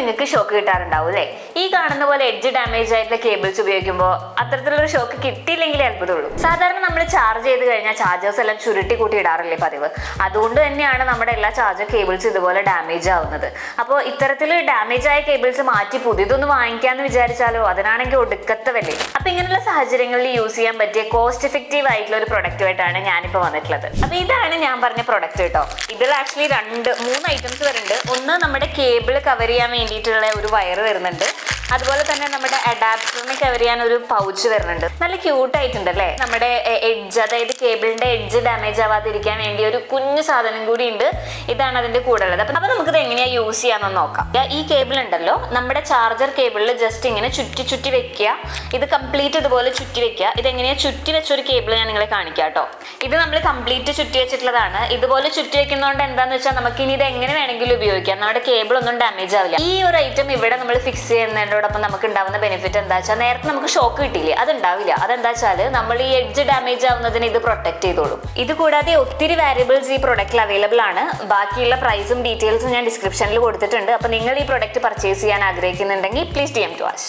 നിങ്ങൾക്ക് ഷോക്ക് കിട്ടാറുണ്ടാവും അല്ലേ? ഈ കാണുന്ന പോലെ എഡ്ജ് ഡാമേജ് ആയിട്ടുള്ള കേബിൾസ് ഉപയോഗിക്കുമ്പോൾ അത്തരത്തിലുള്ള ഷോക്ക് കിട്ടിയില്ലെങ്കിലേ അത്ഭുതമുള്ളൂ. സാധാരണ നമ്മൾ ചാർജ് ചെയ്ത് കഴിഞ്ഞാൽ ചാർജേഴ്സ് എല്ലാം ചുരുട്ടി കൂട്ടി ഇടാറില്ലേ പതിവ്? അതുകൊണ്ട് തന്നെയാണ് നമ്മുടെ എല്ലാ ചാർജർ കേബിൾസ് ഇതുപോലെ ഡാമേജ് ആവുന്നത്. അപ്പോൾ ഇത്തരത്തിൽ ഡാമേജ് ആയ കേബിൾസ് മാറ്റി പുതിയതൊന്ന് വാങ്ങിക്കാന്ന് വിചാരിച്ചാലോ? അതിനാണെങ്കിൽ ഒടുക്കത്തെ അപ്പൊ ഇങ്ങനെയുള്ള സാഹചര്യങ്ങളിൽ യൂസ് ചെയ്യാൻ പറ്റിയ കോസ്റ്റ് എഫക്റ്റീവ് ആയിട്ടുള്ള ഒരു പ്രൊഡക്റ്റുമായിട്ടാണ് ഞാനിപ്പോൾ വന്നിട്ടുള്ളത്. അപ്പൊ ഇതാണ് ഞാൻ പറഞ്ഞ പ്രൊഡക്റ്റ് കേട്ടോ. ഇതിൽ ആക്ച്വലി രണ്ട് മൂന്ന് ഐറ്റംസ് വരുന്നുണ്ട്. ഒന്ന് നമ്മുടെ കേബിൾ കവർ ചെയ്യാൻ വേണ്ടിയിട്ടുള്ള ഒരു വയറ് വരുന്നുണ്ട്. അതുപോലെ തന്നെ നമ്മുടെ അഡാപ്റ്ററിന് കവർ ചെയ്യാൻ ഒരു പൗച്ച് വരുന്നുണ്ട്. നല്ല ക്യൂട്ട് ആയിട്ടുണ്ട് അല്ലേ? നമ്മുടെ എഡ്ജ് അതായത് കേബിളിന്റെ എഡ്ജ് ഡാമേജ് ആവാതിരിക്കാൻ വേണ്ടി ഒരു കുഞ്ഞു സാധനം കൂടി ഉണ്ട്. ഇതാണ് അതിന്റെ കൂടെ ഉള്ളത്. അപ്പൊ നമുക്കിത് എങ്ങനെയാ യൂസ് ചെയ്യാന്ന് നോക്കാം. ഈ കേബിൾ ഉണ്ടല്ലോ. നമ്മുടെ ചാർജർ കേബിളിൽ ജസ്റ്റ് ഇങ്ങനെ ചുറ്റി ചുറ്റി വെക്കുക. ഇത് കംപ്ലീറ്റ് ഇതുപോലെ ചുറ്റി വെക്കുക. ഇത് എങ്ങനെയാ ചുറ്റി വെച്ചൊരു കേബിൾ ഞാൻ നിങ്ങളെ കാണിക്കാം കേട്ടോ. ഇത് നമ്മൾ കംപ്ലീറ്റ് ചുറ്റി വെച്ചിട്ടുള്ളതാണ്. ഇതുപോലെ ചുറ്റി വെക്കുന്നതുകൊണ്ട് എന്താന്ന് വെച്ചാൽ നമുക്ക് ഇനി ഇത് എങ്ങനെ വേണമെങ്കിലും ഉപയോഗിക്കാം. നമ്മുടെ കേബിൾ ഒന്നും ഡാമേജ് ആവില്ല. ഈ ഒരു ഐറ്റം ഇവിടെ നമ്മൾ ഫിക്സ് ചെയ്യുന്നതിനോടൊപ്പം നമുക്ക് ഉണ്ടാവുന്ന ബെനിഫിറ്റ് എന്താ വെച്ചാൽ നേരത്തെ നമുക്ക് ഷോക്ക് കിട്ടിയില്ലേ? അത് ഉണ്ടാവില്ല അതെന്താ വെച്ചാൽ നമ്മൾ ഈ എഡ്ജ് ഡാമേജ് ആവുന്നതിന് ഇത് പ്രൊട്ടക്ട് ചെയ്തോളും. ഇത് കൂടാതെ ഒത്തിരി വാരിയബിൾസ് ഈ പ്രൊഡക്റ്റിൽ അവൈലബിൾ ആണ്. ബാക്കിയുള്ള പ്രൈസും ഡീറ്റെയിൽസും ഞാൻ ഡിസ്ക്രിപ്ഷനിൽ കൊടുത്തിട്ടുണ്ട്. അപ്പോൾ നിങ്ങൾ ഈ പ്രൊഡക്റ്റ് പർച്ചേസ് ചെയ്യാൻ ആഗ്രഹിക്കുന്നുണ്ടെങ്കിൽ please D M to watch